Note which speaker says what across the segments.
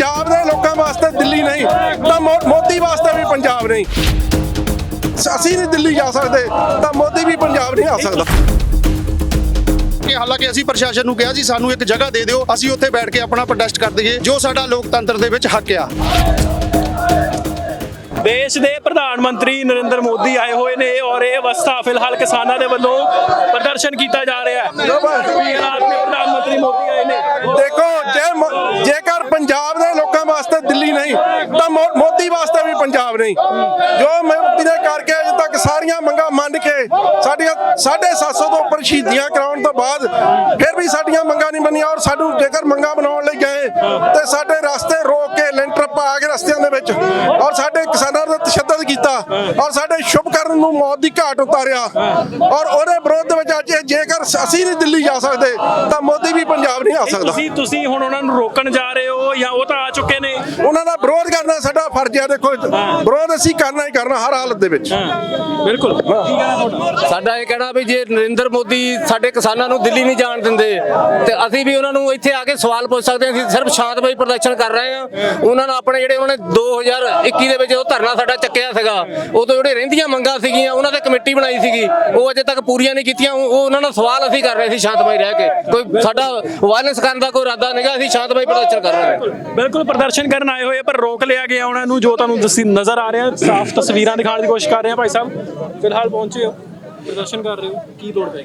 Speaker 1: ਪੰਜਾਬ ਦੇ ਲੋਕਾਂ ਵਾਸਤੇ ਦਿੱਲੀ ਨਹੀਂ ਤਾਂ ਮੋਦੀ ਵਾਸਤੇ ਵੀ ਪੰਜਾਬ ਨਹੀਂ। ਅਸੀਂ ਨਹੀਂ ਦਿੱਲੀ ਜਾ ਸਕਦੇ ਤਾਂ ਮੋਦੀ ਵੀ ਪੰਜਾਬ ਨਹੀਂ ਆ ਸਕਦਾ।
Speaker 2: ਕਿ ਹਾਲਾਂਕਿ ਅਸੀਂ ਪ੍ਰਸ਼ਾਸਨ ਨੂੰ ਕਿਹਾ ਸੀ ਸਾਨੂੰ ਇੱਕ ਜਗ੍ਹਾ ਦੇ ਦਿਓ ਅਸੀਂ ਉੱਥੇ ਬੈਠ ਕੇ ਆਪਣਾ ਪ੍ਰੋਟੈਸਟ ਕਰ ਦਈਏ ਜੋ ਸਾਡਾ ਲੋਕਤੰਤਰ ਦੇ ਵਿੱਚ ਹੱਕ ਆ।
Speaker 3: ਦੇਸ਼ ਦੇ ਪ੍ਰਧਾਨ ਮੰਤਰੀ ਨਰਿੰਦਰ ਮੋਦੀ ਆਏ ਹੋਏ ਨੇ ਔਰ ਇਹ ਅਵਸਥਾ ਫਿਲਹਾਲ ਕਿਸਾਨਾਂ ਦੇ ਵੱਲੋਂ ਪ੍ਰਦਰਸ਼ਨ ਕੀਤਾ ਜਾ ਰਿਹਾ ਹੈ। ਗੁਜਰਾਤ ਦੇ ਪ੍ਰਧਾਨ ਮੰਤਰੀ ਮੋਦੀ ਆਏ ਨੇ।
Speaker 1: ਦੇਖੋ ਜੇ ਜੇਕਰ ਪੰਜਾਬ ਦੇ ਦਿੱਲੀ ਨਹੀਂ, ਤਾਂ ਮੋਦੀ ਵਾਸਤੇ ਵੀ ਪੰਜਾਬ ਨਹੀਂ। ਜੋ ਮੋਦੀ ਨੇ ਕਰਕੇ ਅਜੇ ਤੱਕ ਸਾਰੀਆਂ ਮੰਗਾਂ ਮੰਨ ਕੇ ਸਾਡੀਆਂ 750 ਤੋਂ ਉੱਪਰ ਸ਼ਹੀਦੀਆਂ ਕਰਾਉਣ ਤੋਂ ਬਾਅਦ ਫਿਰ ਵੀ ਸਾਡੀਆਂ ਮੰਗਾਂ ਨਹੀਂ ਮੰਨੀਆਂ ਔਰ ਸਾਨੂੰ ਜੇਕਰ ਮੰਗਾਂ ਬਣਾਉਣ ਲਈ ਗਏ, ਤੇ ਸਾਡੇ ਰਸਤੇ ਰੋਕ ਕੇ ਲੈਂਟਰ ਪਾ ਕੇ ਰਸਤਿਆਂ ਦੇ ਵਿੱਚ ਔਰ ਸਾਡੇ ਕਿਸਾਨਾਂ ਦਾ ਤਸ਼ੱਦਦ ਕੀਤਾ ਔਰ ਸਾਡੇ ਸ਼ੁਭ ਕਰਨ ਨੂੰ ਮੌਤ ਦੀ ਘਾਟ ਉਤਾਰਿਆ ਔਰ ਉਹਦੇ ਵਿਰੋਧ ਵਿੱਚ ਅੱਜ ਜੇਕਰ ਅਸੀਂ ਨਹੀਂ ਦਿੱਲੀ ਜਾ ਸਕਦੇ ਤਾਂ ਮੋਦੀ ਵੀ ਪੰਜਾਬ ਨਹੀਂ ਆ ਸਕਦਾ।
Speaker 3: ਤੁਸੀਂ ਤੁਸੀਂ ਹੁਣ ਉਹਨਾਂ ਨੂੰ ਰੋਕਣ ਜਾ ਰਹੇ ਹੋ ਜਾਂ ਉਹ ਤਾਂ ਆ ਚੁੱਕੇ ਨੇ?
Speaker 1: ਉਹਨਾਂ ਦਾ ਵਿਰੋਧ ਕਰਨਾ ਸਾਡਾ ਫਰਜ਼ ਹੈ ਦੇਖੋ ਵਿਰੋਧ ਅਸੀਂ ਕਰਨਾ ਹੀ ਕਰਨਾ ਹਰ ਹਾਲਤ ਦੇ ਵਿੱਚ।
Speaker 3: ਬਿਲਕੁਲ।
Speaker 4: ਸਾਡਾ ਇਹ ਕਹਿਣਾ ਵੀ ਜੇ ਨਰਿੰਦਰ ਮੋਦੀ ਸਾਡੇ ਕਿਸਾਨਾਂ ਨੂੰ ਦਿੱਲੀ ਨਹੀਂ ਜਾਣ ਦਿੰਦੇ ਤੇ ਅਸੀਂ ਵੀ ਉਹਨਾਂ ਨੂੰ ਇੱਥੇ ਆ ਕੇ ਸਵਾਲ ਪੁੱਛ ਸਕਦੇ ਹਾਂ ਅਸੀਂ ਸਿਰਫ ਸ਼ਾਂਤਮਈ ਪ੍ਰਦਰਸ਼ਨ ਕਰ ਰਹੇ ਹਾਂ। ਉਹਨਾਂ ਨੂੰ ਆਪਣੇ ਜਿਹੜੇ ਉਹਨਾਂ ਨੇ 2021 ਦੇ ਵਿੱਚ ਉਹ ਧਰਨਾ ਸਾਡਾ ਚੱਕਿਆ ਸੀਗਾ। ਉਦੋਂ ਜਿਹੜੇ ਰਹਿੰਦੀਆਂ ਮੰਗਾਂ ਸੀਗੀਆਂ, ਉਹਨਾਂ ਤੇ ਕਮੇਟੀ ਬਣਾਈ ਸੀਗੀ। ਉਹ ਅਜੇ ਤੱਕ ਪੂਰੀਆਂ ਨਹੀਂ ਕੀਤੀਆਂ। ਉਹ ਉਹਨਾਂ ਨਾਲ ਸਵਾਲ ਅਸੀਂ ਕਰ ਰਹੇ ਸੀ ਸ਼ਾਂਤਮਈ ਰਹਿ ਕੇ। ਕੋਈ ਸਾਡਾ ਵਾਇਲੈਂਸ ਕਰਨ ਦਾ ਕੋਈ ਇਰਾਦਾ ਨਹੀਂਗਾ ਅਸੀਂ ਸ਼ਾਂਤਮਈ ਪ੍ਰਦਰਸ਼ਨ ਕਰ ਰਹੇ ਹਾਂ।
Speaker 3: ਬਿਲਕੁਲ ਪ੍ਰਦਰਸ਼ਨ ਕਰਨ ਆਏ ਹੋਏ ਪਰ ਰੋਕ ਲਿਆ ਗਿਆ ਉਹਨਾਂ ਨੂੰ, ਜੋ ਤੁਹਾਨੂੰ ਦੱਸੀ ਨਜ਼ਰ ਆ ਰਿਹਾ। ਸਾਫ਼ ਤਸਵੀਰਾਂ ਦਿਖਾਉਣ ਦੀ ਕੋਸ਼ਿਸ਼ ਕਰ ਰਹੇ ਆ ਭਾਈ ਸਾਹਿਬ। ਫਿਲਹਾਲ ਪਹੁੰਚੇ ਹੋ। ਪ੍ਰਦਰਸ਼ਨ ਕਰ ਰਹੇ ਹੋ। ਕੀ ਲੋੜ ਪੈ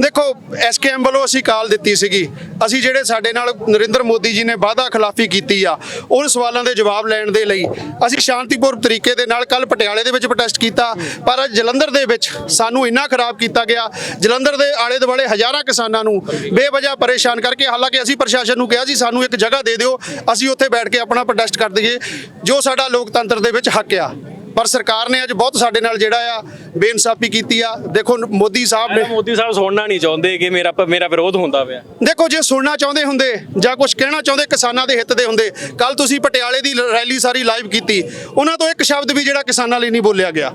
Speaker 2: ਦੇਖੋ ਐਸਕੇਐਮ ਵੱਲੋਂ ਅਸੀਂ ਕਾਲ ਦਿੱਤੀ ਸੀਗੀ। ਅਸੀਂ ਜਿਹੜੇ ਸਾਡੇ ਨਾਲ ਨਰਿੰਦਰ ਮੋਦੀ ਜੀ ਨੇ ਵਾਅਦਾ ਖਿਲਾਫੀ ਕੀਤੀ ਆ, ਉਹ ਸਵਾਲਾਂ ਦੇ ਜਵਾਬ ਲੈਣ ਦੇ ਲਈ ਅਸੀਂ ਸ਼ਾਂਤੀਪੂਰਨ ਤਰੀਕੇ ਦੇ ਨਾਲ ਕੱਲ ਪਟਿਆਲੇ ਦੇ ਵਿੱਚ ਪ੍ਰੋਟੈਸਟ ਕੀਤਾ। ਪਰ ਅੱਜ ਜਲੰਧਰ ਦੇ ਵਿੱਚ ਸਾਨੂੰ ਇੰਨਾ ਖਰਾਬ ਕੀਤਾ ਗਿਆ। ਜਲੰਧਰ ਦੇ ਆਲੇ ਦੁਆਲੇ ਹਜ਼ਾਰਾਂ ਕਿਸਾਨਾਂ ਨੂੰ ਬੇਵਜ੍ਹਾ ਪਰੇਸ਼ਾਨ ਕਰਕੇ, ਹਾਲਾਂਕਿ ਅਸੀਂ ਪ੍ਰਸ਼ਾਸਨ ਨੂੰ ਕਿਹਾ ਸੀ ਸਾਨੂੰ ਇੱਕ ਜਗ੍ਹਾ ਦੇ ਦਿਓ, ਅਸੀਂ ਉੱਥੇ ਬੈਠ ਕੇ ਆਪਣਾ ਪ੍ਰੋਟੈਸਟ ਕਰ ਦਈਏ, ਜੋ ਸਾਡਾ ਲੋਕਤੰਤਰ ਦੇ ਵਿੱਚ ਹੱਕ ਆ। ਪਰ ਸਰਕਾਰ ਨੇ ਅੱਜ ਬਹੁਤ ਸਾਡੇ ਨਾਲ ਜਿਹੜਾ ਆ ਬੇਇਨਸਾਫੀ ਕੀਤੀ ਆ। ਦੇਖੋ ਮੋਦੀ ਸਾਹਿਬ ਨੇ
Speaker 3: ਮੋਦੀ ਸਾਹਿਬ ਸੁਣਨਾ ਨਹੀਂ ਚਾਹੁੰਦੇ ਕਿ ਮੇਰਾ ਮੇਰਾ ਵਿਰੋਧ ਹੁੰਦਾ ਪਿਆ।
Speaker 2: ਦੇਖੋ ਜੇ ਸੁਣਨਾ ਚਾਹੁੰਦੇ ਹੁੰਦੇ ਜਾਂ ਕੁਝ ਕਹਿਣਾ ਚਾਹੁੰਦੇ ਕਿਸਾਨਾਂ ਦੇ ਹਿੱਤ ਦੇ ਹੁੰਦੇ ਕੱਲ ਤੁਸੀਂ ਪਟਿਆਲੇ ਦੀ ਰੈਲੀ ਸਾਰੀ ਲਾਈਵ ਕੀਤੀ ਉਹਨਾਂ ਤੋਂ ਇੱਕ ਸ਼ਬਦ ਵੀ ਜਿਹੜਾ ਕਿਸਾਨਾਂ ਲਈ ਨਹੀਂ ਬੋਲਿਆ ਗਿਆ।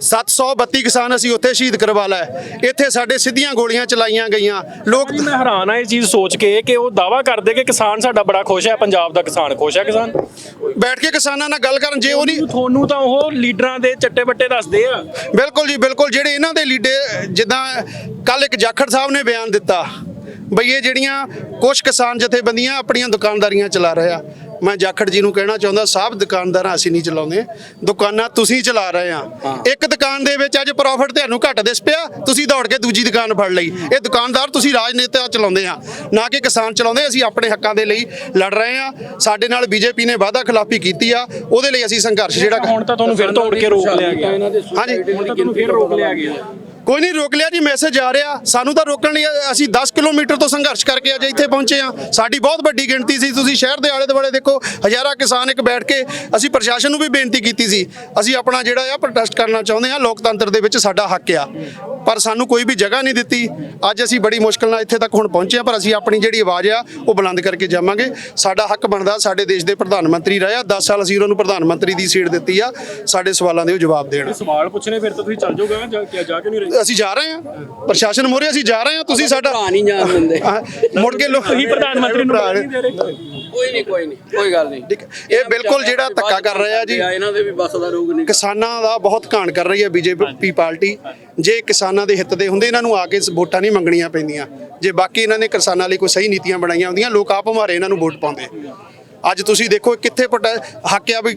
Speaker 2: 732 ਕਿਸਾਨ ਅਸੀਂ ਉੱਥੇ ਸ਼ਹੀਦ ਕਰਵਾ ਲਏ ਇੱਥੇ ਸਾਡੇ ਸਿੱਧੀਆਂ ਗੋਲੀਆਂ ਚਲਾਈਆਂ ਗਈਆਂ। ਲੋਕ
Speaker 3: ਮੈਂ ਹੈਰਾਨ ਆ ਇਹ ਚੀਜ਼ ਸੋਚ ਕੇ ਕਿ ਉਹ ਦਾਵਾ ਕਰਦੇ ਕਿ ਕਿਸਾਨ ਸਾਡਾ ਬੜਾ ਖੁਸ਼ ਹੈ ਪੰਜਾਬ ਦਾ ਕਿਸਾਨ ਖੁਸ਼ ਹੈ ਕਿਸਾਨ?
Speaker 2: ਬੈਠ ਕੇ ਕਿਸਾਨਾਂ ਨਾਲ ਗੱਲ ਕਰਨ ਜੇ ਉਹ ਨਹੀਂ
Speaker 3: ਤੁਹਾਨੂੰ ਤਾਂ ਉਹ ਲੀਡਰਾਂ ਦੇ ਚੱਟੇ ਬੱਟੇ ਦੱਸਦੇ ਆ।
Speaker 2: ਬਿਲਕੁਲ ਜੀ ਬਿਲਕੁਲ। ਜਿਹੜੇ ਇਹਨਾਂ ਦੇ ਲੀਡੇ ਜਿੱਦਾਂ ਕੱਲ ਇੱਕ ਜਾਖੜ ਸਾਹਿਬ ਨੇ ਬਿਆਨ ਦਿੱਤਾ ਬਈ ਇਹ ਜਿਹੜੀਆਂ ਕੁਝ ਕਿਸਾਨ ਜਥੇਬੰਦੀਆਂ ਆਪਣੀਆਂ ਦੁਕਾਨਦਾਰੀਆਂ ਚਲਾ ਰਹੇ ਆ ਮੈਂ ਜਾਖੜ ਜੀ ਨੂੰ ਕਹਿਣਾ ਚਾਹੁੰਦਾ ਸਾਹਿਬ ਦੁਕਾਨਦਾਰਾਂ ਅਸੀਂ ਨਹੀਂ ਚਲਾਉਂਦੇ। ਦੁਕਾਨਾਂ ਤੁਸੀਂ ਚਲਾ ਰਹੇ ਆ। ਇੱਕ ਦੁਕਾਨ ਦੇ ਵਿੱਚ ਅੱਜ ਪ੍ਰੋਫਿਟ ਤੁਹਾਨੂੰ ਘੱਟ ਦਿਸ ਪਿਆ ਤੁਸੀਂ ਦੌੜ ਕੇ ਦੂਜੀ ਦੁਕਾਨ ਫੜ ਲਈ। ਇਹ ਦੁਕਾਨਦਾਰ ਤੁਸੀਂ ਰਾਜਨੀਤੀ ਚਲਾਉਂਦੇ ਆ ਨਾ ਕਿ ਕਿਸਾਨ ਚਲਾਉਂਦੇ ਅਸੀਂ ਆਪਣੇ ਹੱਕਾਂ ਦੇ ਲਈ ਲੜ ਰਹੇ ਆ। ਸਾਡੇ ਨਾਲ ਬੀਜੇਪੀ ਨੇ ਵਾਅਦਾ ਖਿਲਾਫੀ ਕੀਤੀ ਆ ਉਹਦੇ ਲਈ ਅਸੀਂ ਸੰਘਰਸ਼ ਜਿਹੜਾ
Speaker 3: ਹੁਣ ਤਾਂ ਤੁਹਾਨੂੰ ਫਿਰ ਤੋੜ ਕੇ ਰੋਕ ਲਿਆ ਗਿਆ।
Speaker 2: ਹਾਂਜੀ।
Speaker 3: ਹੁਣ ਤਾਂ ਤੁਹਾਨੂੰ ਫਿਰ ਰੋਕ ਲਿਆ ਗਿਆ।
Speaker 2: ਕੋਈ ਨਹੀਂ ਰੋਕ ਲਿਆ ਜੀ ਮੈਸੇਜ ਆ ਰਿਹਾ। ਸਾਨੂੰ ਤਾਂ ਰੋਕਣ ਲਈ ਅਸੀਂ 10 ਕਿਲੋਮੀਟਰ ਤੋਂ ਸੰਘਰਸ਼ ਕਰਕੇ ਅੱਜ ਇੱਥੇ ਪਹੁੰਚੇ ਆ ਸਾਡੀ ਬਹੁਤ ਵੱਡੀ ਗਿਣਤੀ ਸੀ। ਤੁਸੀਂ ਸ਼ਹਿਰ ਦੇ ਆਲੇ ਦੁਆਲੇ ਦੇਖੋ, ਹਜ਼ਾਰਾਂ ਕਿਸਾਨ ਇੱਕ ਬੈਠ ਕੇ ਅਸੀਂ ਪ੍ਰਸ਼ਾਸਨ ਨੂੰ ਵੀ ਬੇਨਤੀ ਕੀਤੀ ਸੀ। ਅਸੀਂ ਆਪਣਾ ਜਿਹੜਾ ਆ ਪ੍ਰੋਟੈਸਟ ਕਰਨਾ ਚਾਹੁੰਦੇ ਆ ਲੋਕਤੰਤਰ ਦੇ ਵਿੱਚ ਸਾਡਾ ਹੱਕ ਆ। ਪਰ ਸਾਨੂੰ ਕੋਈ ਵੀ ਜਗ੍ਹਾ ਨਹੀਂ ਦਿੱਤੀ। ਅੱਜ ਅਸੀਂ ਬੜੀ ਮੁਸ਼ਕਲ ਨਾਲ ਇੱਥੇ ਤੱਕ ਹੁਣ ਪਹੁੰਚੇ ਆ ਪਰ ਅਸੀਂ ਆਪਣੀ ਜਿਹੜੀ ਆਵਾਜ਼ ਆ, ਉਹ ਬੁਲੰਦ ਕਰਕੇ ਜਾਵਾਂਗੇ। ਸਾਡਾ ਹੱਕ ਬਣਦਾ, ਸਾਡੇ ਦੇਸ਼ ਦੇ ਪ੍ਰਧਾਨ ਮੰਤਰੀ ਰਹੇ ਆ। 10 ਸਾਲ ਅਸੀਂ ਉਹਨਾਂ ਨੂੰ ਪ੍ਰਧਾਨ ਮੰਤਰੀ ਦੀ ਸੀਟ ਦਿੱਤੀ ਆ। ਸਾਡੇ ਸਵਾਲਾਂ ਦੇ ਉਹ ਜਵਾਬ ਦੇਣ।
Speaker 3: ਸਵਾਲ ਪੁੱਛਣੇ, ਫਿਰ ਤਾਂ ਤੁਸੀਂ ਚੱਲ ਜਾਓਗੇ ਜਾ ਜਾ ਕੇ ਨਹੀਂ ਰਹੇ
Speaker 2: ਅਸੀਂ ਜਾ ਰਹੇ ਹਾਂ। ਪ੍ਰਸ਼ਾਸਨ ਮੋਰੇ ਅਸੀਂ ਜਾ ਰਹੇ ਹਾਂ। ਤੁਸੀਂ ਸਾਡਾ
Speaker 4: ਨਹੀਂ ਜਾਣ ਦਿੰਦੇ।
Speaker 2: ਮੁੜ ਕੇ ਲੋਕ
Speaker 3: ਤੁਸੀਂ ਪ੍ਰਧਾਨ ਮੰਤਰੀ ਨੂੰ
Speaker 2: ਭਰਾ
Speaker 3: ਨਹੀਂ ਦੇ ਰਹੇ।
Speaker 4: ਕੋਈ ਨਹੀਂ ਕੋਈ ਨਹੀਂ ਕੋਈ ਗੱਲ ਨਹੀਂ।
Speaker 2: ਠੀਕ। ਇਹ ਬਿਲਕੁਲ ਜਿਹੜਾ ਧੱਕਾ ਕਰ ਰਹੇ ਜੀ।
Speaker 4: ਇਹਨਾਂ ਦੇ ਵੀ ਬਸ ਦਾ ਰੋਗ ਨਹੀਂ
Speaker 2: ਕਿਸਾਨਾਂ ਦਾ ਬਹੁਤ ਘਾਣ ਕਰ ਰਹੀ ਹੈ ਬੀਜੇਪੀ ਪਾਰਟੀ। ਜੇ ਕਿਸਾਨਾਂ ਦੇ ਹਿੱਤ ਦੇ ਹੁੰਦੇ ਇਹਨਾਂ ਨੂੰ ਆ ਕੇ ਵੋਟਾਂ ਨਹੀਂ ਮੰਗਣੀਆਂ ਪੈਂਦੀਆਂ। ਜੇ ਬਾਕੀ ਇਹਨਾਂ ਨੇ ਕਿਸਾਨਾਂ ਲਈ ਕੋਈ ਸਹੀ ਨੀਤੀਆਂ ਬਣਾਈਆਂ ਹੁੰਦੀਆਂ ਲੋਕ ਆਪ ਮਾਰੇ ਇਹਨਾਂ ਨੂੰ ਵੋਟ ਪਾਉਂਦੇ। ਅੱਜ ਤੁਸੀਂ ਦੇਖੋ ਕਿੱਥੇ ਪਟਾ ਹੱਕ ਆ ਵੀ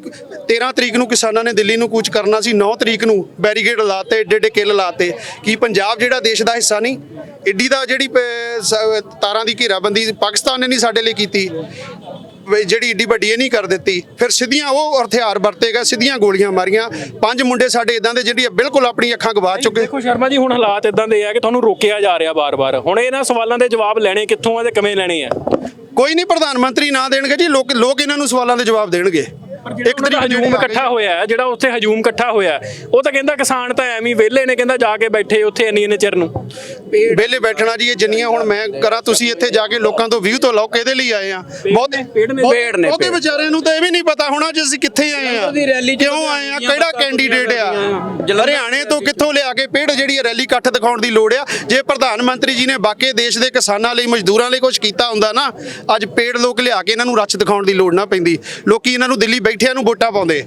Speaker 2: 13 ਤਰੀਕ ਨੂੰ ਕਿਸਾਨਾਂ ਨੇ ਦਿੱਲੀ ਨੂੰ ਕੂਚ ਕਰਨਾ ਸੀ 9 ਤਰੀਕ ਨੂੰ ਬੈਰੀਗੇਡ ਲਾਤੇ ਏਡੇ ਏਡੇ ਕਿੱਲ ਲਾਤੇ। ਕੀ ਪੰਜਾਬ ਜਿਹੜਾ ਦੇਸ਼ ਦਾ ਹਿੱਸਾ ਨਹੀਂ ਏਡੀ ਦਾ ਜਿਹੜੀ ਤਾਰਾਂ ਦੀ ਘੇਰਾਬੰਦੀ ਪਾਕਿਸਤਾਨ ਨੇ ਨਹੀਂ ਸਾਡੇ ਲਈ ਕੀਤੀ ਜਿਹੜੀ ਏਡੀ ਵੱਡੀ ਇਹ ਨਹੀਂ ਕਰ ਦਿੱਤੀ। ਫਿਰ ਸਿੱਧੀਆਂ ਉਹ ਹਥਿਆਰ ਵਰਤੇ ਗਏ ਸਿੱਧੀਆਂ ਗੋਲੀਆਂ ਮਾਰੀਆਂ। ਪੰਜ ਮੁੰਡੇ ਸਾਡੇ ਇਦਾਂ ਦੇ ਜਿਹੜੀ ਬਿਲਕੁਲ ਆਪਣੀ ਅੱਖਾਂ ਗਵਾ ਚੁੱਕੇ।
Speaker 3: ਦੇਖੋ ਸ਼ਰਮਾ ਜੀ ਹੁਣ ਹਾਲਾਤ ਇਦਾਂ ਦੇ ਆ ਕਿ ਤੁਹਾਨੂੰ ਰੋਕਿਆ ਜਾ ਰਿਹਾ ਬਾਰ-ਬਾਰ। ਹੁਣ ਇਹਨਾਂ ਸਵਾਲਾਂ ਦੇ ਜਵਾਬ ਲੈਣੇ ਕਿੱਥੋਂ ਆ ਤੇ ਕਿਵੇਂ ਲੈਣੇ ਆ?
Speaker 2: ਕੋਈ ਨਹੀਂ ਪ੍ਰਧਾਨ ਮੰਤਰੀ ਨਾ ਦੇਣਗੇ ਜੀ ਲੋਕ ਲੋਕ ਇਹਨਾਂ ਨੂੰ ਸਵਾਲਾਂ ਦੇ ਜਵਾਬ ਦੇਣਗੇ। ਇੱਕ ਤਰੀਕ
Speaker 3: ਹਜੂਮ ਇਕੱਠਾ ਹੋਇਆ ਹੈ, ਜਿਹੜਾ ਉੱਥੇ ਹਜੂਮ ਇਕੱਠਾ ਹੋਇਆ ਉਹ ਤਾਂ ਕਹਿੰਦਾ ਕਿਸਾਨ ਤਾਂ ਐਵੇਂ ਵਿਹਲੇ ਨੇ ਕਹਿੰਦਾ ਜਾ ਕੇ ਬੈਠੇ ਉੱਥੇ ਇੰਨੀ ਇੰਨੇ ਚਿਰ ਨੂੰ।
Speaker 2: ਵਿਹਲੇ ਬੈਠਣਾ ਜੀ ਇਹ ਜਿੰਨੀਆਂ ਹੁਣ ਮੈਂ ਕਰਾਂ ਤੁਸੀਂ ਇੱਥੇ ਜਾ ਕੇ ਲੋਕਾਂ ਤੋਂ ਵਿਊ ਤੋਂ ਲਓ ਕਿਹਦੇ ਲਈ ਆਏ ਆ? ਬਹੁਤ
Speaker 3: ਪੇੜ ਨੇ, ਨੇ।
Speaker 2: ਵਿਚਾਰਿਆਂ ਨੂੰ ਤਾਂ ਇਹ ਵੀ ਨਹੀਂ ਪਤਾ ਹੋਣਾ ਕਿ ਅਸੀਂ ਕਿੱਥੇ ਆਏ ਆ। ਕਿਉਂ ਆਏ ਆ? ਕਿਹੜਾ ਕੈਂਡੀਡੇਟ ਆ? ਹਰਿਆਣੇ ਤੋਂ ਕਿੱਥੋਂ ਲਿਆ ਕੇ ਪੇੜ ਜਿਹੜੀ ਰੈਲੀ ਇਕੱਠ ਦਿਖਾਉਣ ਦੀ ਲੋੜ ਆ? ਜੇ ਪ੍ਰਧਾਨ ਮੰਤਰੀ ਜੀ ਨੇ ਬਾਕੀ ਦੇਸ਼ ਦੇ ਕਿਸਾਨਾਂ ਲਈ ਮਜ਼ਦੂਰਾਂ ਲਈ ਕੁਝ ਕੀਤਾ ਹੁੰਦਾ ਨਾ ਅੱਜ ਪੇੜ ਲੋਕ ਲਿਆ ਕੇ ਇਹਨਾਂ ਨੂੰ ਰੱਛ ਦਿਖਾਉਣ ਦੀ ਲੋੜ ਨਾ ਪੈਂਦੀ। ਲੋਕੀ ਇਹਨਾਂ ਨੂੰ ਦਿੱਲੀ ਬੈਠਿਆਂ ਨੂੰ ਵੋਟਾਂ ਪਾਉਂਦੇ।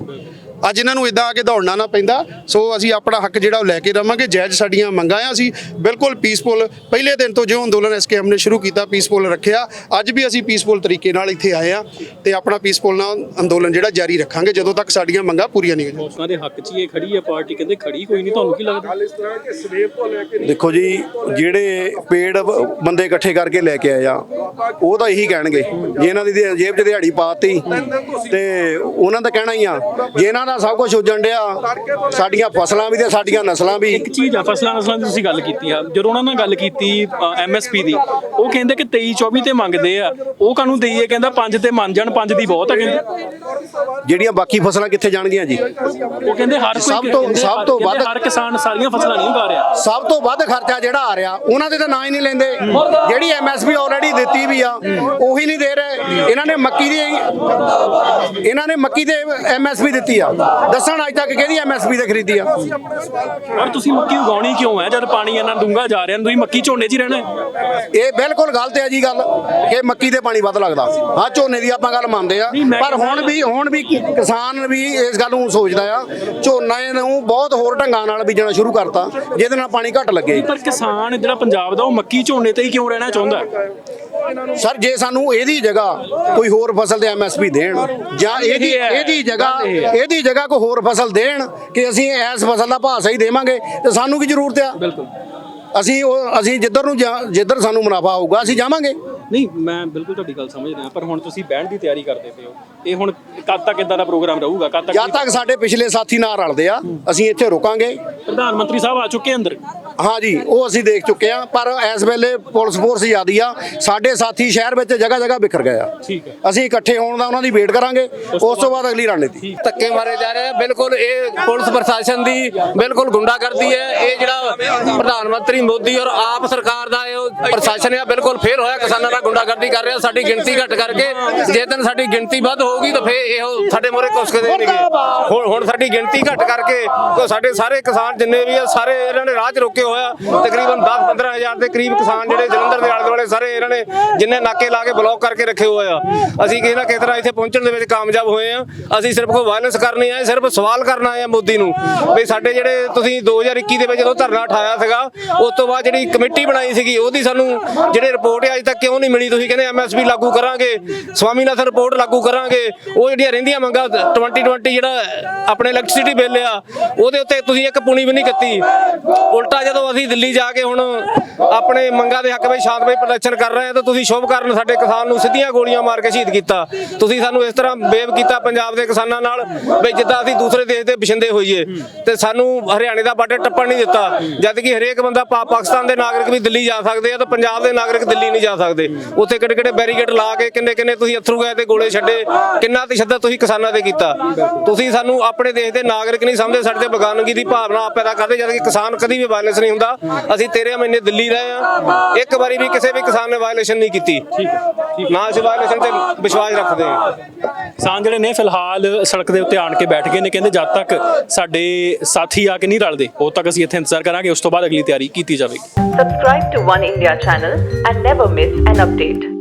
Speaker 2: ਅੱਜ ਇਹਨਾਂ ਨੂੰ ਇਦਾਂ ਆ ਕੇ ਦੌੜਨਾ ਨਾ ਪੈਂਦਾ। ਸੋ ਅਸੀਂ ਆਪਣਾ ਹੱਕ ਜਿਹੜਾ ਉਹ ਲੈ ਕੇ ਰਵਾਂਗੇ। ਜਾਇਜ਼ ਸਾਡੀਆਂ ਮੰਗਾਂ ਆ ਅਸੀਂ ਬਿਲਕੁਲ ਪੀਸਫੁਲ ਪਹਿਲੇ ਦਿਨ ਤੋਂ ਜੋ ਅੰਦੋਲਨ ਐਸਕੇਐਮ ਨੇ ਸ਼ੁਰੂ ਕੀਤਾ ਪੀਸਫੁਲ ਰੱਖਿਆ। ਅੱਜ ਵੀ ਅਸੀਂ ਪੀਸਫੁਲ ਤਰੀਕੇ ਨਾਲ ਇੱਥੇ ਆਏ ਆ ਤੇ ਆਪਣਾ ਪੀਸਫੁਲ ਨਾਲ ਅੰਦੋਲਨ ਜਿਹੜਾ ਜਾਰੀ ਰੱਖਾਂਗੇ। ਜਦੋਂ ਤੱਕ ਸਾਡੀਆਂ ਮੰਗਾਂ ਪੂਰੀਆਂ ਨਹੀਂ ਹੋ ਜਾਂਦੀਆਂ
Speaker 3: ਉਹਨਾਂ ਦੇ ਹੱਕ 'ਚ ਹੀ ਇਹ ਖੜੀ ਹੈ ਪਾਰਟੀ। ਕਹਿੰਦੇ ਖੜੀ ਕੋਈ ਨਹੀਂ। ਤੁਹਾਨੂੰ ਕੀ ਲੱਗਦਾ?
Speaker 1: ਇਸ ਤਰ੍ਹਾਂ ਕਿ ਸਵੇਰ ਤੋਂ ਲੈ ਕੇ
Speaker 5: ਦੇਖੋ ਜੀ ਜਿਹੜੇ ਪੇੜ ਬੰਦੇ ਇਕੱਠੇ ਕਰਕੇ ਲੈ ਕੇ ਆਏ ਆ ਉਹ ਤਾਂ ਇਹੀ ਕਹਿਣਗੇ। ਜੇ ਇਹਨਾਂ ਦੀ ਜੇਬ 'ਚ ਦਿਹਾੜੀ ਪਾਤੀ ਤੇ ਉਹਨਾਂ ਦਾ ਕਹਿਣਾ ਹੀ ਆ। ਜੇ ਇਹਨਾਂ ਦਾ ਸਭ ਕੁਝ ਉੱਜਣ ਡਿਆ ਸਾਡੀਆਂ ਫਸਲਾਂ ਵੀ ਤੇ ਸਾਡੀਆਂ ਨਸਲਾਂ ਵੀ।
Speaker 3: ਇੱਕ ਚੀਜ਼ ਆ ਫਸਲਾਂ ਨਸਲਾਂ ਦੀ ਤੁਸੀਂ ਗੱਲ ਕੀਤੀ ਆ। ਜਦੋਂ ਉਹਨਾਂ ਨਾਲ ਗੱਲ ਕੀਤੀ ਐਮਐਸਪੀ ਦੀ ਉਹ ਕਹਿੰਦੇ ਕਿ 23 24 ਤੇ ਮੰਗਦੇ ਆ। ਉਹ ਕਾਨੂੰ ਦਈਏ? ਕਹਿੰਦਾ 5 ਤੇ ਮੰਨ ਜਾਣ 5 ਦੀ ਬਹੁਤ ਆ ਕਹਿੰਦੇ।
Speaker 5: ਜਿਹੜੀਆਂ ਬਾਕੀ ਫਸਲਾਂ ਕਿੱਥੇ ਜਾਣਗੀਆਂ ਜੀ?
Speaker 3: ਉਹ ਕਹਿੰਦੇ ਹਰ ਕੋਈ
Speaker 5: ਸਭ ਤੋਂ- ਸਭ ਤੋਂ ਵੱਧ-
Speaker 3: ਹਰ ਕਿਸਾਨ ਸਾਰੀਆਂ ਫਸਲਾਂ ਨਹੀਂ ਉਗਾ ਰਿਹਾ।
Speaker 5: ਸਭ ਤੋਂ ਵੱਧ ਖਰਚਾ ਜਿਹੜਾ ਆ ਰਿਹਾ ਉਹਨਾਂ ਦੇ ਤਾਂ ਨਾਂ ਹੀ ਨਹੀਂ ਲੈਂਦੇ। ਜਿਹੜੀ ਐਮਐਸਪੀ ਆਲਰੇਡੀ ਦਿੱਤੀ ਵੀ ਆ ਉਹੀ ਨਹੀਂ ਦੇ ਰਹੇ। ਇਹਨਾਂ ਨੇ ਮੱਕੀ ਦੀ ਇਹਨਾਂ ਨੇ ਮੱਕੀ ਦੇ ਐਮਐਸਪੀ ਦਿੱਤੀ ਆ। ਦੱਸਣ ਅੱਜ ਤੱਕ ਕਿਹਦੀ ਐਮਐਸਪੀ ਤੇ ਖਰੀਦੀ ਆ?
Speaker 3: ਔਰ ਤੁਸੀਂ ਮੱਕੀ ਉਗਾਉਣੀ ਕਿਉਂ ਹੈ ਜਦ ਪਾਣੀ ਇੰਨਾ ਡੂੰਘਾ ਜਾ ਰਿਹਾ ਤੁਸੀਂ ਮੱਕੀ ਝੋਨੇ 'ਚ ਹੀ ਰਹਿਣਾ ਹੈ।
Speaker 5: ਇਹ ਬਿਲਕੁਲ ਗਲਤ ਹੈ ਜੀ ਗੱਲ ਕਿ ਮੱਕੀ ਤੇ ਪਾਣੀ ਵੱਧ ਲੱਗਦਾ। ਹਾਂ ਝੋਨੇ ਦੀ ਆਪਾਂ ਗੱਲ ਮੰਨਦੇ ਆ। ਪਰ ਹੁਣ ਵੀ ਹੁਣ ਵੀ ਕਿਸਾਨ ਵੀ ਇਸ ਗੱਲ ਨੂੰ ਸੋਚਦਾ ਆ। ਝੋਨਾ ਨੂੰ ਬਹੁਤ ਹੋਰ ਢੰਗਾਂ ਨਾਲ ਬੀਜਣਾ ਸ਼ੁਰੂ ਕਰਤਾ ਜਿਹਦੇ ਨਾਲ ਪਾਣੀ ਘੱਟ ਲੱਗੇ।
Speaker 3: ਪਰ ਕਿਸਾਨ ਜਿਹੜਾ ਪੰਜਾਬ ਦਾ ਉਹ ਮੱਕੀ ਝੋਨੇ ਤੇ ਹੀ ਕਿਉਂ ਰਹਿਣਾ ਚਾਹੁੰਦਾ?
Speaker 5: ਸਰ ਜੇ ਸਾਨੂੰ ਇਹਦੀ ਜਗ੍ਹਾ ਕੋਈ ਹੋਰ ਫਸਲ ਤੇ ਐਮਐਸਪੀ ਦੇਣ ਜਾਂ ਇਹਦੀ। ਇਹਦੀ ਜਗ੍ਹਾ। ਇਹਦੀ ਜਗ੍ਹਾ ਕੋਈ ਹੋਰ ਫਸਲ ਦੇਣ ਕਿ ਅਸੀਂ ਇਸ ਫਸਲ ਦਾ ਭਾਅ ਸਹੀ ਦੇਵਾਂਗੇ ਤੇ ਸਾਨੂੰ ਕੀ ਜ਼ਰੂਰਤ ਆ
Speaker 3: ਬਿਲਕੁਲ
Speaker 5: ਅਸੀਂ ਉਹ ਅਸੀਂ ਜਿੱਧਰ ਨੂੰ ਜਿੱਧਰ ਸਾਨੂੰ ਮੁਨਾਫਾ ਆਊਗਾ ਅਸੀਂ ਜਾਵਾਂਗੇ
Speaker 3: ਨਹੀਂ ਮੈਂ ਬਿਲਕੁਲ ਤੁਹਾਡੀ ਗੱਲ ਸਮਝ ਰਿਹਾ ਪਰ ਹੁਣ ਤੁਸੀਂ ਬਹਿਣ ਦੀ ਤਿਆਰੀ ਕਰਦੇ ਪਏ ਹੋ। ਇਹ ਹੁਣ ਕਦ ਤੱਕ ਇਦਾਂ ਦਾ ਪ੍ਰੋਗਰਾਮ ਰਹੂਗਾ? ਕਦ
Speaker 5: ਜਦ
Speaker 3: ਤੱਕ
Speaker 5: ਤੱਕ ਸਾਡੇ ਪਿਛਲੇ ਸਾਥੀ ਨਾਲ ਰਲਦੇ ਆ ਅਸੀਂ ਇੱਥੇ ਰੁਕਾਂਗੇ।
Speaker 3: ਪ੍ਰਧਾਨ ਮੰਤਰੀ ਸਾਹਿਬ ਆ ਚੁੱਕੇ ਅੰਦਰ?
Speaker 5: ਹਾਂ ਜੀ ਉਹ ਅਸੀਂ ਦੇਖ ਚੁੱਕੇ ਆ ਪਰ ਇਸ ਵੇਲੇ ਪੁਲਿਸ ਫੋਰਸ ਜ਼ਿਆਦੀ ਆ। ਸਾਡੇ ਸਾਥੀ ਸ਼ਹਿਰ ਵਿੱਚ ਜਗ੍ਹਾ ਜਗ੍ਹਾ ਬਿਖਰ ਗਏ ਆ।
Speaker 3: ਠੀਕ ਹੈ।
Speaker 5: ਅਸੀਂ ਇਕੱਠੇ ਹੋਣ ਦਾ ਉਹਨਾਂ ਦੀ ਵੇਟ ਕਰਾਂਗੇ। ਉਸ ਤੋਂ ਬਾਅਦ ਅਗਲੀ ਰਣਨੀਤੀ।
Speaker 4: ਧੱਕੇ ਮਾਰੇ ਜਾ ਰਹੇ ਆ। ਬਿਲਕੁਲ ਇਹ ਪੁਲਿਸ ਪ੍ਰਸ਼ਾਸਨ ਦੀ ਬਿਲਕੁਲ ਗੁੰਡਾਗਰਦੀ ਹੈ। ਇਹ ਜਿਹੜਾ ਪ੍ਰਧਾਨ ਮੰਤਰੀ ਮੋਦੀ ਔਰ ਆਪ ਸਰਕਾਰ ਦਾ ਇਹ ਪ੍ਰਸ਼ਾਸਨ ਹੈ ਬਿਲਕੁਲ ਫੇਲ ਹੋਇਆ ਕਿਸਾਨਾਂ ਨਾਲ ਗੁੰਡਾਗਰਦੀ ਕਰ ਰਿਹਾ ਸਾਡੀ ਗਿਣਤੀ ਘਟ ਕਰਕੇ ਜੇ ਦਿਨ ਸਾਡੀ ਗਿਣਤੀ ਵੱਧ ਹੋਊਗੀ ਤਾਂ ਫੇਰ ਇਹੋ ਸਾਡੇ ਮੋਰੇ ਕੁਸਕਦੇ ਨੇਗੇ ਹੁਣ ਹੁਣ ਸਾਡੀ ਗਿਣਤੀ ਘਟ ਕਰਕੇ ਕੋ ਸਾਡੇ ਸਾਰੇ ਕਿਸਾਨ ਜਿੰਨੇ ਵੀ ਆ ਸਾਰੇ ਇਹਨਾਂ ਨੇ ਰਾਹ 'ਚ ਰੋਕੇ ਹੋਇਆ ਤਕਰੀਬਨ 10 15 ਹਜ਼ਾਰ ਦੇ ਕਰੀਬ ਕਿਸਾਨ ਜਿਹੜੇ ਜਲੰਧਰ ਦੇ ਆਲੇ ਦੁਆਲੇ ਸਾਰੇ ਇਹਨਾਂ ਨੇ ਜਿੰਨੇ ਨਾਕੇ ਲਾ ਕੇ ਬਲੌਕ ਕਰਕੇ ਰੱਖੇ ਹੋਏ ਆ। ਅਸੀਂ ਕਿਸੇ ਨਾ ਕਿਸੇ ਤਰ੍ਹਾਂ ਇੱਥੇ ਪਹੁੰਚਣ ਦੇ ਵਿੱਚ ਕਾਮਯਾਬ ਹੋਏ ਆ? ਅਸੀਂ ਸਿਰਫ ਕੋਈ ਵਾਇਲੈਂਸ ਕਰਨੀ ਆਏ ਸਿਰਫ ਸਵਾਲ ਕਰਨ ਆਏ ਆ ਮੋਦੀ ਨੂੰ। ਵੀ ਸਾਡੇ ਜਿਹੜੇ ਤੁਸੀਂ 2021 ਦੇ ਵਿੱਚ ਜਦੋਂ ਧਰਨਾ ਉਠਾਇਆ ਸੀਗਾ ਉਸ ਤੋਂ ਬਾਅਦ ਜਿਹੜੀ ਕਮੇਟੀ ਬਣਾਈ ਸੀਗੀ ਉਹਦੀ ਸਾਨੂੰ ਜਿਹੜੀ ਰਿਪੋਰਟ ਹੈ ਅਜੇ ਤੱਕ ਕਿਉਂ ਨਹੀਂ ਮਿਲੀ, ਤੁਸੀਂ ਕਹਿੰਦੇ ਐਮਐਸਪੀ ਲਾਗੂ ਕਰਾਂਗੇ, ਸਵਾਮੀਨਾਥਨ ਰਿਪੋਰਟ ਲਾਗੂ ਕਰਾਂਗੇ, ਉਹ ਜਿਹੜੀਆਂ ਰਹਿੰਦੀਆਂ ਮੰਗਾਂ 2020 ਜਿਹੜਾ ਆਪਣੇ ਇਲੈਕਟ੍ਰਿਸਿਟੀ ਬਿੱਲ ਆ, ਉਹਦੇ ਉੱਤੇ ਤੁਸੀਂ ਇੱਕ ਪੁਣੀ ਵੀ ਨਹੀਂ ਕੀਤੀ। ਉਲਟਾ ਜਦੋਂ ਅਸੀਂ ਦਿੱਲੀ ਜਾ ਕੇ ਹੁਣ ਆਪਣੇ ਮੰਗਾਂ ਦੇ ਹੱਕ ਵਿੱਚ ਸ਼ਾਂਤਮਈ ਪ੍ਰਦਰਸ਼ਨ ਕਰ ਰਹੇ ਹਾਂ, ਤਾਂ ਤੁਸੀਂ ਸ਼ੁਭ ਕਰਨ ਸਾਡੇ ਕਿਸਾਨ ਨੂੰ ਸਿੱਧੀਆਂ ਗੋਲੀਆਂ ਮਾਰ ਕੇ ਸ਼ਹੀਦ ਕੀਤਾ। ਤੁਸੀਂ ਸਾਨੂੰ ਇਸ ਤਰ੍ਹਾਂ ਬੇਵ ਕੀਤਾ ਪੰਜਾਬ ਦੇ ਕਿਸਾਨਾਂ ਨਾਲ ਵੀ ਜਿੱਦਾਂ ਅਸੀਂ ਦੂਸਰੇ ਦੇਸ਼ ਦੇ ਬਸ਼ਿੰਦੇ ਹੋਈਏ, ਤੇ ਸਾਨੂੰ ਹਰਿਆਣੇ ਦਾ ਬਾਰਡਰ ਟੱਪਣ ਨਹੀਂ ਦਿੱਤਾ, ਜਦ ਕਿ ਹਰੇਕ ਬੰਦਾ ਪਾ- ਪਾਕਿਸਤਾਨ ਦੇ ਨਾਗਰਿਕ ਵੀ ਦਿੱਲੀ ਜਾ ਸਕਦੇ ਆ, ਤਾਂ ਪੰਜਾਬ ਦੇ ਨਾਗਰਿਕ ਦਿੱਲੀ ਨਹੀਂ ਜਾ ਸਕਦੇ। ਉੱਥੇ ਕਿਹੜੇ ਕਿਹੜੇ ਬੈਰੀਕੇਡ ਲਾ ਕੇ ਕਿੰਨੇ ਕਿੰਨੇ ਤੁਸੀਂ ਅਥਰੂ ਗਏ ਤੇ ਗੋਲੇ ਛੱਡੇ, ਕਿੰਨਾ ਤਸ਼ੱਦਦ ਤੁਸੀਂ ਕਿਸਾਨਾਂ ਤੇ ਕੀਤਾ? ਤੁਸੀਂ ਸਾਨੂੰ ਆਪਣੇ ਦੇਸ਼ ਦੇ ਨਾਗਰਿਕ ਨਹੀਂ ਸਮਝਦੇ, ਸਾਡੇ ਤੇ ਬਗਾਨਗੀ ਦੀ ਭਾਵਨਾ ਆਪ ਪੈਦਾ ਕਰਦੇ ਜਦ ਕਿ ਕਿਸਾਨ ਕਦੀ ਵੀ ਵਾਇਲੈਂਸ ਨਹੀਂ ਹੁੰਦਾ। ਅਸੀਂ 13 ਮਹੀਨੇ ਦਿੱਲੀ ਰਹੇ ਆ ਇੱਕ ਵਾਰੀ ਵੀ ਕਿਸੇ ਵੀ ਕਿਸਾਨ ਨੇ ਵਾਇਲੇਸ਼ਨ ਨਹੀਂ ਕੀਤੀ।
Speaker 3: ਠੀਕ ਹੈ
Speaker 4: ਨਾ ਅਸੀਂ ਵਾਇਲੇਸ਼ਨ ਤੇ ਵਿਸ਼ਵਾਸ ਰੱਖਦੇ ਹਾਂ
Speaker 3: ਕਿਸਾਨ ਜਿਹੜੇ ਨੇ ਫਿਲਹਾਲ ਸੜਕ ਦੇ ਉੱਤੇ ਆਣ ਕੇ ਬੈਠ ਗਏ ਨੇ ਕਹਿੰਦੇ ਜਦ ਤੱਕ ਸਾਡੇ ਸਾਥੀ ਆ ਕੇ ਨਹੀਂ ਰਲਦੇ ਉਦੋਂ ਤੱਕ ਅਸੀਂ ਇੱਥੇ ਇੰਤਜ਼ਾਰ ਕਰਾਂਗੇ ਉਸ ਤੋਂ ਬਾਅਦ ਅਗਲੀ ਤਿਆਰੀ ਕੀਤੀ ਜਾਵੇਗੀ
Speaker 6: Subscribe to One India channel and never miss an update.